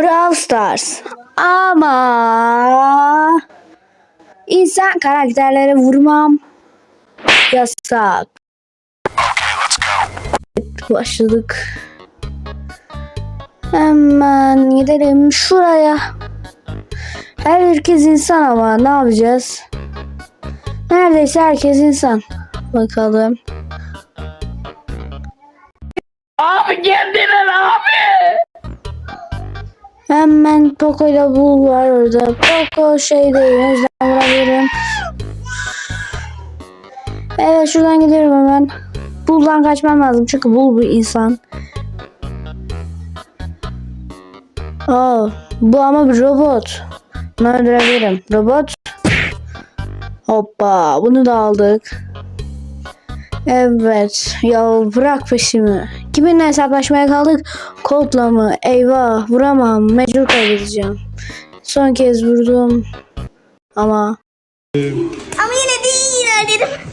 Brawl Stars. Ama insan karakterlere vurmam yasak. Evet, başladık. Hemen gidelim şuraya. Herkes insan ama ne yapacağız? Neredeyse herkes insan. Bakalım. Abi abi. Hemen Poco ile Bull var orada. Poco şey değil. O yüzden vurabilirim. Evet şuradan gidiyorum hemen. Bull'dan kaçmam lazım. Çünkü Bull bir insan. Aa, bu ama bir robot. Bunu öldürebilirim. Robot. Hoppa. Bunu da aldık. Evet. Ya bırak peşimi. Kiminle hesaplaşmaya kaldık? Kodla mı? Eyvah. Vuramam. Mecbur kaybedeceğim. Son kez vurdum. Ama Ama yine de iyi ilerledim.